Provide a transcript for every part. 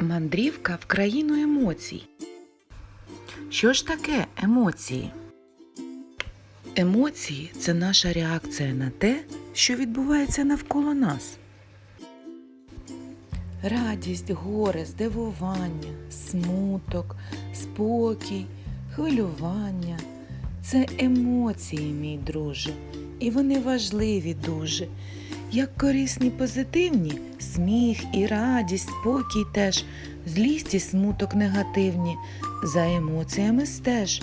Мандрівка в країну емоцій. Що ж таке емоції? Емоції це наша реакція на те, що відбувається навколо нас. Радість, горе, здивування, смуток, спокій, хвилювання це емоції, мій друже, і вони важливі дуже. Як корисні позитивні, сміх і радість, спокій теж, злість і смуток негативні, за емоціями стеж.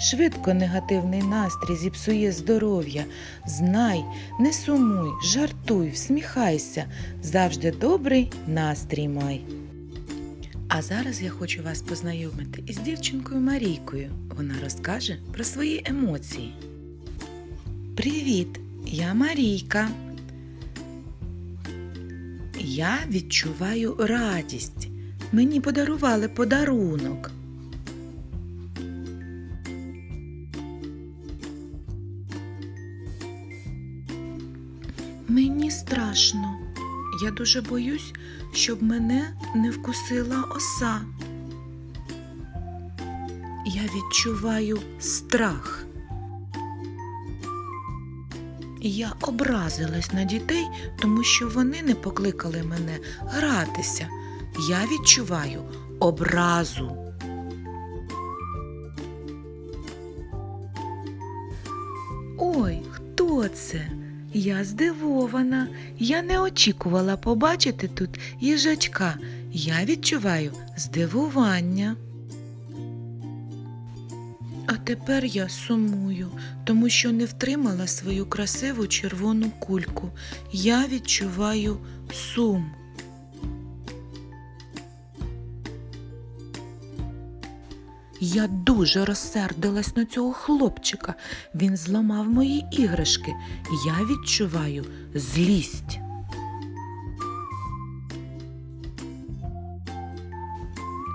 Швидко негативний настрій зіпсує здоров'я. Знай, не сумуй, жартуй, всміхайся, завжди добрий настрій май. А зараз я хочу вас познайомити із дівчинкою Марійкою. Вона розкаже про свої емоції. Привіт, я Марійка. Я відчуваю радість. Мені подарували подарунок. Мені страшно. Я дуже боюсь, щоб мене не вкусила оса. Я відчуваю страх. Я образилась на дітей, тому що вони не покликали мене гратися. Я відчуваю образу. Ой, хто це? Я здивована. Я не очікувала побачити тут їжачка. Я відчуваю здивування. А тепер я сумую, тому що не втримала свою красиву червону кульку. Я відчуваю сум. Я дуже розсердилась на цього хлопчика. Він зламав мої іграшки. Я відчуваю злість.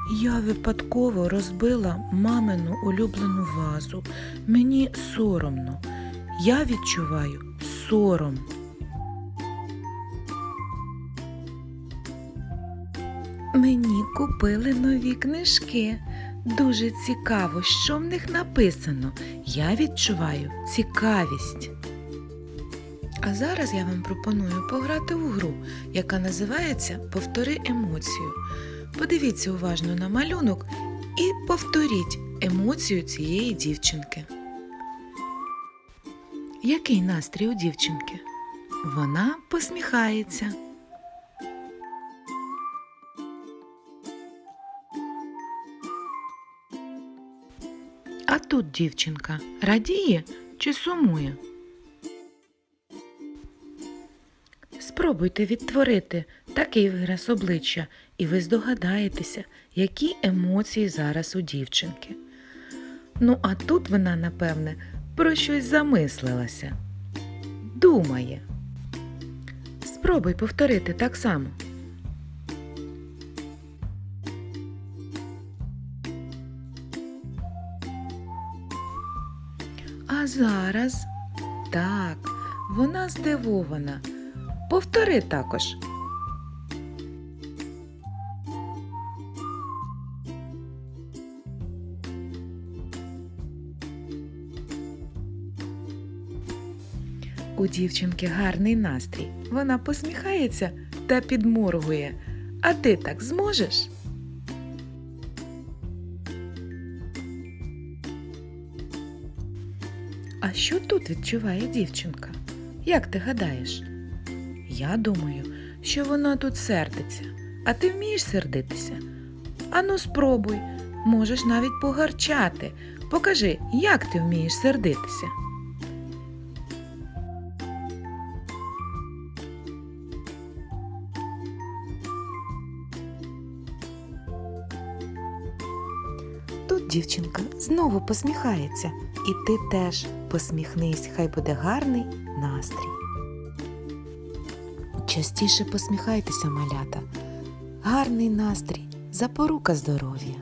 Я випадково розбила мамину улюблену вазу. Мені соромно. Я відчуваю сором. Мені купили нові книжки. Дуже цікаво, що в них написано. Я відчуваю цікавість. А зараз я вам пропоную пограти в гру, яка називається Повтори емоцію. Подивіться уважно на малюнок і повторіть емоцію цієї дівчинки. Який настрій у дівчинки? Вона посміхається. А тут дівчинка радіє чи сумує? Спробуйте відтворити такий вираз обличчя, і ви здогадаєтеся, які емоції зараз у дівчинки. Ну, а тут вона, напевне, про щось замислилася. Думає. Спробуй повторити так само. А зараз так, вона здивована. Повтори також. У дівчинки гарний настрій. Вона посміхається та підморгує. А ти так зможеш? А що тут відчуває дівчинка? Як ти гадаєш? Я думаю, що вона тут сердиться. А ти вмієш сердитися? Ану, спробуй, можеш навіть погарчати. Покажи, як ти вмієш сердитися. Тут дівчинка знову посміхається, і ти теж посміхнись, хай буде гарний настрій. Частіше посміхайтеся, малята. Гарний настрій, запорука здоров'я.